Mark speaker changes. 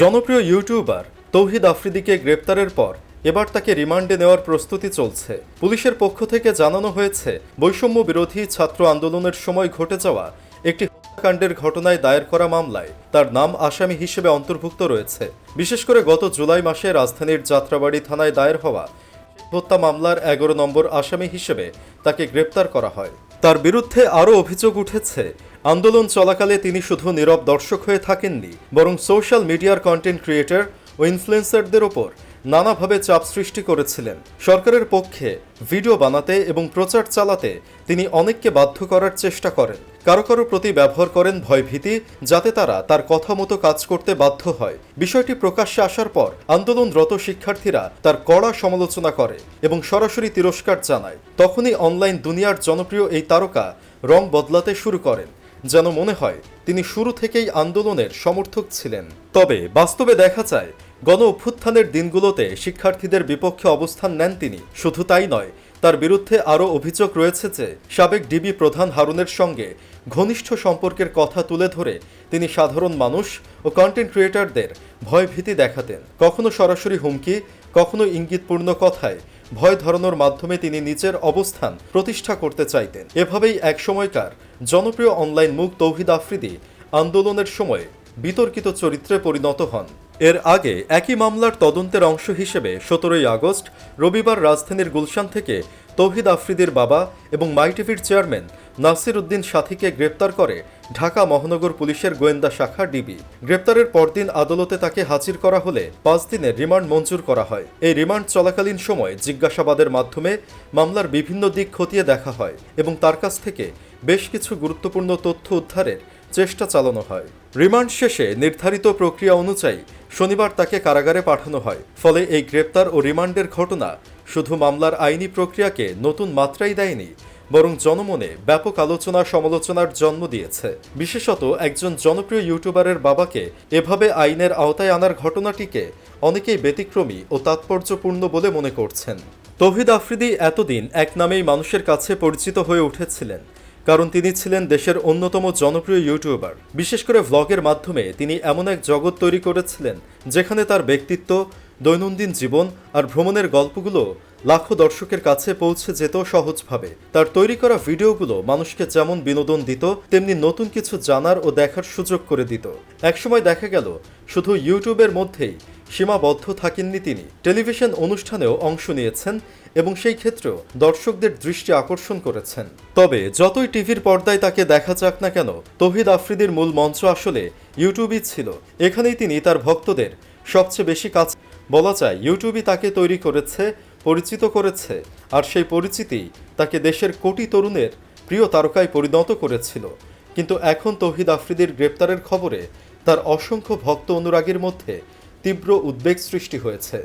Speaker 1: জনপ্রিয় ইউটিউবার তৌহিদ আফ্রিদিকে গ্রেপ্তারের পর এবার তাকে রিমান্ডে নেওয়ার প্রস্তুতি চলছে। পুলিশের পক্ষ থেকে জানানো হয়েছে বৈষম্য বিরোধী ছাত্র আন্দোলনের সময় ঘটে যাওয়া একটি হত্যাকাণ্ডের ঘটনায় দায়ের করা মামলায় তার নাম আসামি হিসেবে অন্তর্ভুক্ত রয়েছে। বিশেষ করে গত জুলাই মাসে রাজধানীর যাত্রাবাড়ি থানায় দায়ের হওয়া হত্যা মামলার এগারো নম্বর আসামি হিসেবে তাকে গ্রেপ্তার করা হয়। তার বিরুদ্ধে আরও অভিযোগ উঠেছে আন্দোলন চলাকালে তিনি শুধু নীরব দর্শক হয়ে থাকেননি, বরং সোশ্যাল মিডিয়ার কন্টেন্ট ক্রিয়েটর ও ইনফ্লুয়েন্সারদের ওপর নানাভাবে চাপ সৃষ্টি করেছিলেন। সরকারের পক্ষে ভিডিও বানাতে এবং প্রচার চালাতে তিনি অনেককে বাধ্য করার চেষ্টা করেন। কারও কারও প্রতি ব্যবহার করেন ভয়ভীতি, যাতে তারা তার কথা মতো কাজ করতে বাধ্য হয়। বিষয়টি প্রকাশ্যে আসার পর আন্দোলনরত শিক্ষার্থীরা তার কড়া সমালোচনা করে এবং সরাসরি তিরস্কার জানায়। তখনই অনলাইন দুনিয়ার জনপ্রিয় এই তারকা রং বদলাতে শুরু করেন। যেন মনে হয় তিনি শুরু থেকেই আন্দোলনের সমর্থক ছিলেন। তবে বাস্তবে দেখা যায় গণ অভ্যুত্থানের দিনগুলোতে শিক্ষার্থীদের বিপক্ষে অবস্থান নেন তিনি। শুধু তাই নয়, তার বিরুদ্ধে আরও অভিযোগ রয়েছে যে, সাবেক ডিবি প্রধান হারুনের সঙ্গে ঘনিষ্ঠ সম্পর্কের কথা তুলে ধরে তিনি সাধারণ মানুষ ও কন্টেন্ট ক্রিয়েটরদের ভয়ভীতি দেখাতেন। কখনো সরাসরি হুমকি কখনো ইঙ্গিতপূর্ণ কথায় ভয় ধরানোর মাধ্যমে তিনি নিজের অবস্থান প্রতিষ্ঠা করতে চাইতেন। এভাবেই এক সময়কার জনপ্রিয় অনলাইন মুখ তৌহিদ আফ্রিদি আন্দোলনের সময় বিতর্কিত চরিত্রে পরিণত হন। এর আগে একই মামলার তদন্তের অংশ হিসেবে সতেরোই আগস্ট রবিবার রাজধানীর গুলশান থেকে তৌহিদ আফ্রিদির বাবা এবং মাই টিভির চেয়ারম্যান নাসির উদ্দিন সাথীকে গ্রেপ্তার করে ঢাকা মহানগর পুলিশের গোয়েন্দা শাখা ডিবি। গ্রেপ্তারের পরদিন আদালতে তাকে হাজির করা হলে পাঁচ দিনের রিমান্ড মঞ্জুর করা হয়। এই রিমান্ড চলাকালীন সময় জিজ্ঞাসাবাদের মাধ্যমে মামলার বিভিন্ন দিক খতিয়ে দেখা হয় এবং তার কাছ থেকে বেশ কিছু গুরুত্বপূর্ণ তথ্য উদ্ধারের চেষ্টা চালানো হয়। রিমান্ড শেষে নির্ধারিত প্রক্রিয়া অনুযায়ী শনিবার তাকে কারাগারে পাঠানো হয়। ফলে এই গ্রেপ্তার ও রিমান্ডের ঘটনা শুধু মামলার আইনি প্রক্রিয়াকে নতুন মাত্রাই দেয়নি বরং জনমনে ব্যাপক আলোচনা সমালোচনার জন্ম দিয়েছে। বিশেষত একজন জনপ্রিয় ইউটিউবারের বাবাকে এভাবে আইনের আওতায় আনার ঘটনাটিকে অনেকেই ব্যতিক্রমী ও তাৎপর্যপূর্ণ বলে মনে করছেন। তৌহিদ আফ্রিদি এতদিন এক নামেই মানুষের কাছে পরিচিত হয়ে উঠেছিলেন, কারণ তিনি ছিলেন দেশের অন্যতম জনপ্রিয় ইউটিউবার। বিশেষ করে ভ্লগের মাধ্যমে তিনি এমন এক জগৎ তৈরি করেছিলেন, যেখানে তার ব্যক্তিত্ব দৈনন্দিন জীবন আর ভ্রমণের গল্পগুলো লাখো দর্শকের কাছে পৌঁছে যেত সহজভাবে। তার তৈরি করা ভিডিওগুলো মানুষকে যেমন বিনোদন দিত, তেমনি নতুন কিছু জানার ও দেখার সুযোগ করে দিত। একসময় দেখা গেল, শুধু ইউটিউবের মধ্যেই সীমাবদ্ধ থাকেননি তিনি। টেলিভিশন অনুষ্ঠানেও অংশ নিয়েছেন এবং সেই ক্ষেত্রেও দর্শকদের দৃষ্টি আকর্ষণ করেছেন। তবে যতই টিভির পর্দায় তাকে দেখা যাক না কেন, তহিদ আফ্রিদির মূল মঞ্চ আসলে ইউটিউবই ছিল। এখানেই তিনি তার ভক্তদের সবচেয়ে বেশি কাজ বলা যায়, ইউটিউবই তাকে তৈরি করেছে, পরিচিত করেছে, আর সেই পরিচিতি তাকে দেশের কোটি তরুণের প্রিয় তারকায় পরিণত করেছিল। কিন্তু এখন তৌহিদ আফ্রিদির গ্রেপ্তারের খবরে তার অসংখ্য ভক্ত অনুরাগীর মধ্যে তীব্র উদ্বেগ সৃষ্টি হয়েছে।